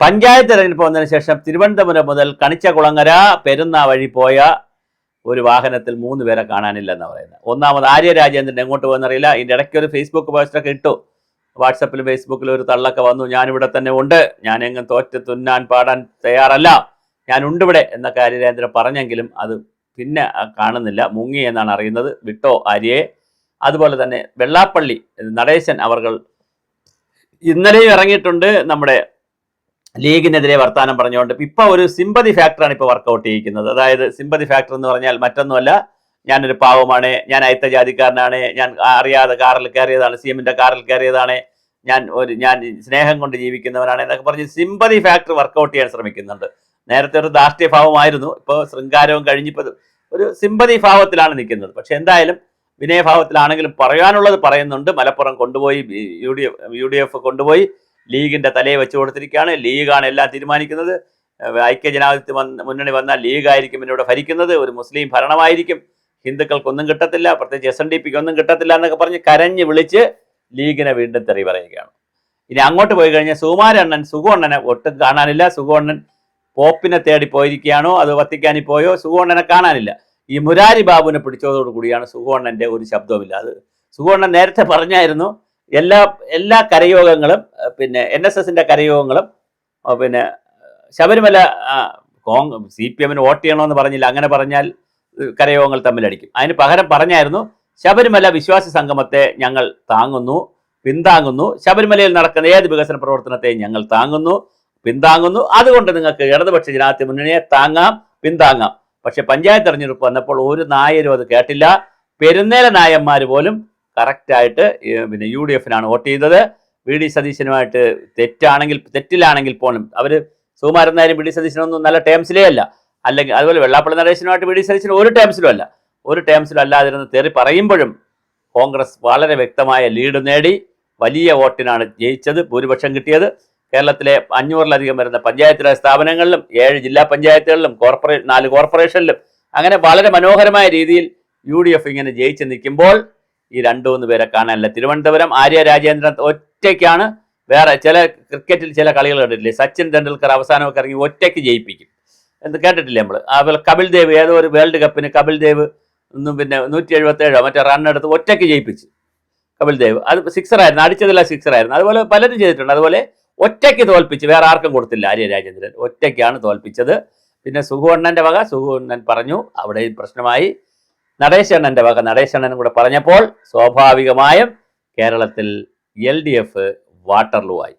പഞ്ചായത്ത് തെരഞ്ഞെടുപ്പ് വന്നതിന് ശേഷം തിരുവനന്തപുരം മുതൽ കണിച്ചകുളങ്ങര പെരുന്ന വഴി പോയ ഒരു വാഹനത്തിൽ മൂന്ന് പേരെ എന്ന് പറയുന്നത്. ഒന്നാമത് ആര്യ രാജേന്ദ്രൻ എങ്ങോട്ട് പോകുന്നറിയില്ല ഇതിന്റെ ഇടയ്ക്ക് ഒരു ഫേസ്ബുക്ക് പോസ്റ്റൊക്കെ ഇട്ടു. വാട്സപ്പിലും ഫേസ്ബുക്കിലും ഒരു തള്ളൊക്കെ വന്നു. ഞാനിവിടെ തന്നെ ഉണ്ട്. ഞാൻ എങ്ങും തോറ്റ് തുന്നാൻ പാടാൻ തയ്യാറല്ല. ഞാൻ ഉണ്ട് ഇവിടെ എന്നൊക്കെ ആര്യരാജേന്ദ്രൻ പറഞ്ഞെങ്കിലും അത് പിന്നെ കാണുന്നില്ല. മുങ്ങി എന്നാണ് അറിയുന്നത്. വിട്ടോ ആര്യയെ? അതുപോലെ തന്നെ വെള്ളാപ്പള്ളി നടേശൻ അവർകൾ ഇന്നലെയും ഇറങ്ങിയിട്ടുണ്ട് നമ്മുടെ ലീഗിനെതിരെ വർത്താനം പറഞ്ഞുകൊണ്ട് ഇപ്പൊ ഒരു സിമ്പതി ഫാക്ടറാണ് ഇപ്പൊ വർക്കൗട്ട് ചെയ്യിക്കുന്നത്. അതായത് സിമ്പതി ഫാക്ടർ എന്ന് പറഞ്ഞാൽ മറ്റൊന്നുമല്ല. ഞാനൊരു പാവമാണ് ഞാൻ അയത്ത ജാതിക്കാരനാണ് ഞാൻ അറിയാതെ കാറിൽ കയറിയതാണ് സി എമ്മിന്റെ കാറിൽ കയറിയതാണ് ഞാൻ ഒരു ഞാൻ സ്നേഹം കൊണ്ട് ജീവിക്കുന്നവനാണ് എന്നൊക്കെ പറഞ്ഞ് സിമ്പതി ഫാക്ടർ വർക്കൗട്ട് ചെയ്യാൻ ശ്രമിക്കുന്നുണ്ട്. നേരത്തെ ഒരു ധാർഷ്ട്യ ഭാവമായിരുന്നു ഇപ്പോൾ ശൃംഗാരവും കഴിഞ്ഞിപ്പോൾ ഒരു സിമ്പതി ഭാവത്തിലാണ് നിൽക്കുന്നത്. പക്ഷെ എന്തായാലും വിനയഭാവത്തിലാണെങ്കിലും പറയാനുള്ളത് പറയുന്നുണ്ട്. മലപ്പുറം കൊണ്ടുപോയി U D F U D F കൊണ്ടുപോയി. ലീഗിന്റെ തലയെ വെച്ച് കൊടുത്തിരിക്കുകയാണ്. ലീഗാണ് എല്ലാം തീരുമാനിക്കുന്നത്. ഐക്യജനാധിപത്യ മുന്നണി വന്നാൽ ലീഗായിരിക്കും എന്നോട് ഭരിക്കുന്നത്. ഒരു മുസ്ലിം ഭരണമായിരിക്കും. ഹിന്ദുക്കൾക്കൊന്നും കിട്ടത്തില്ല. പ്രത്യേകിച്ച് എസ് എൻ ഡി പിക്ക് ഒന്നും കിട്ടത്തില്ല എന്നൊക്കെ പറഞ്ഞ് കരഞ്ഞ് വിളിച്ച് ലീഗിനെ വീണ്ടും തെറി പറയുകയാണ്. ഇനി അങ്ങോട്ട് പോയി കഴിഞ്ഞാൽ സുകുമാരണ്ണൻ സുഗുണ്ണനെ ഒട്ടും കാണാനില്ല. സുഗുണ്ണൻ പോപ്പിനെ തേടി പോയിരിക്കുകയാണോ? അത് വത്തിക്കാനിൽ പോയോ? സുഗുണ്ണനെ കാണാനില്ല. ഈ മുരാരി ബാബുവിനെ പിടിച്ചതോടുകൂടിയാണ് കൂടിയാണ് സുഗുണ്ണന്റെ ഒരു ശബ്ദവുമില്ല. അത് സുഗുണ്ണൻ നേരത്തെ പറഞ്ഞായിരുന്നു. എല്ലാ എല്ലാ കരയോഗങ്ങളും പിന്നെ എൻ എസ് എസിന്റെ കരയോഗങ്ങളും പിന്നെ ശബരിമല കോങ് സി പി എമ്മിന് വോട്ട് ചെയ്യണമെന്ന് പറഞ്ഞില്ല. അങ്ങനെ പറഞ്ഞാൽ കരയോഗങ്ങൾ തമ്മിലടിക്കും. അതിന് പകരം പറഞ്ഞായിരുന്നു ശബരിമല വിശ്വാസി സംഗമത്തെ ഞങ്ങൾ താങ്ങുന്നു പിന്താങ്ങുന്നു. ശബരിമലയിൽ നടക്കുന്ന ഏത് വികസന പ്രവർത്തനത്തെയും ഞങ്ങൾ താങ്ങുന്നു പിന്താങ്ങുന്നു. അതുകൊണ്ട് നിങ്ങൾക്ക് ഇടതുപക്ഷ ജനാധിപത്യ മുന്നണിയെ താങ്ങാം പിന്താങ്ങാം. പക്ഷെ പഞ്ചായത്ത് തെരഞ്ഞെടുപ്പ് വന്നപ്പോൾ ഒരു നായരും അത് കേട്ടില്ല. പെരുന്നേല നായന്മാർ പോലും കറക്റ്റായിട്ട് പിന്നെ യു ഡി എഫിനാണ് വോട്ട് ചെയ്തത്. വി ഡി സതീശനുമായിട്ട് തെറ്റാണെങ്കിൽ തെറ്റിലാണെങ്കിൽ പോലും അവർ സുകുമാരൻ നായരും വി ഡി സതീശനൊന്നും നല്ല ടേംസിലേ അല്ല. അല്ലെങ്കിൽ അതുപോലെ വെള്ളാപ്പള്ളി നടേശനുമായിട്ട് വി ഡി സതീശൻ ഒരു ടേംസിലും അല്ല. ഒരു ടേംസിലും അല്ലാതിരുന്ന് തെറി പറയുമ്പോഴും കോൺഗ്രസ് വളരെ വ്യക്തമായ ലീഡ് നേടി. വലിയ വോട്ടിനാണ് ജയിച്ചത് ഭൂരിപക്ഷം കിട്ടിയത്. കേരളത്തിലെ അഞ്ഞൂറിലധികം വരുന്ന പഞ്ചായത്ത് രാജ് സ്ഥാപനങ്ങളിലും ഏഴ് ജില്ലാ പഞ്ചായത്തുകളിലും കോർപ്പറേ നാല് കോർപ്പറേഷനിലും അങ്ങനെ വളരെ മനോഹരമായ രീതിയിൽ യു ഇങ്ങനെ ജയിച്ച് നിൽക്കുമ്പോൾ ഈ രണ്ടു മൂന്ന് പേരെ കാണാനില്ല. തിരുവനന്തപുരം ആര്യ രാജേന്ദ്രൻ ഒറ്റയ്ക്കാണ്. വേറെ ചില ക്രിക്കറ്റിൽ ചില കളികൾ കണ്ടിട്ടില്ലേ? സച്ചിൻ തെണ്ടുൽക്കർ അവസാനമൊക്കെ ഇറങ്ങി ഒറ്റയ്ക്ക് ജയിപ്പിക്കും. എന്ന് കേട്ടിട്ടില്ലേ നമ്മൾ അതുപോലെ കപിൽ ദേവ് ഏതോ ഒരു വേൾഡ് കപ്പിന് കപിൽ ദേവ് ഒന്നും പിന്നെ നൂറ്റി എഴുപത്തി ഏഴോ മറ്റേ റൺ എടുത്ത് ഒറ്റയ്ക്ക് ജയിപ്പിച്ചു. കപിൽ ദേവ്. അത് സിക്സർ ആയിരുന്നു അടിച്ചതില്ല സിക്സർ ആയിരുന്നു അതുപോലെ പലരും ചെയ്തിട്ടുണ്ട്. അതുപോലെ ഒറ്റയ്ക്ക് തോൽപ്പിച്ച് വേറെ ആർക്കും കൊടുത്തില്ല ആര്യ രാജേന്ദ്രൻ. ഒറ്റയ്ക്കാണ് തോൽപ്പിച്ചത്. പിന്നെ സുഖവണ്ണന്റെ വക സുഖവണ്ണൻ പറഞ്ഞു. അവിടെയും പ്രശ്നമായി. നടേശണ്ണന്റെ വക നടേശണ്ണനും കൂടെ പറഞ്ഞപ്പോൾ സ്വാഭാവികമായും കേരളത്തിൽ എൽ ഡി എഫ് വാട്ടർലൂ ആയി.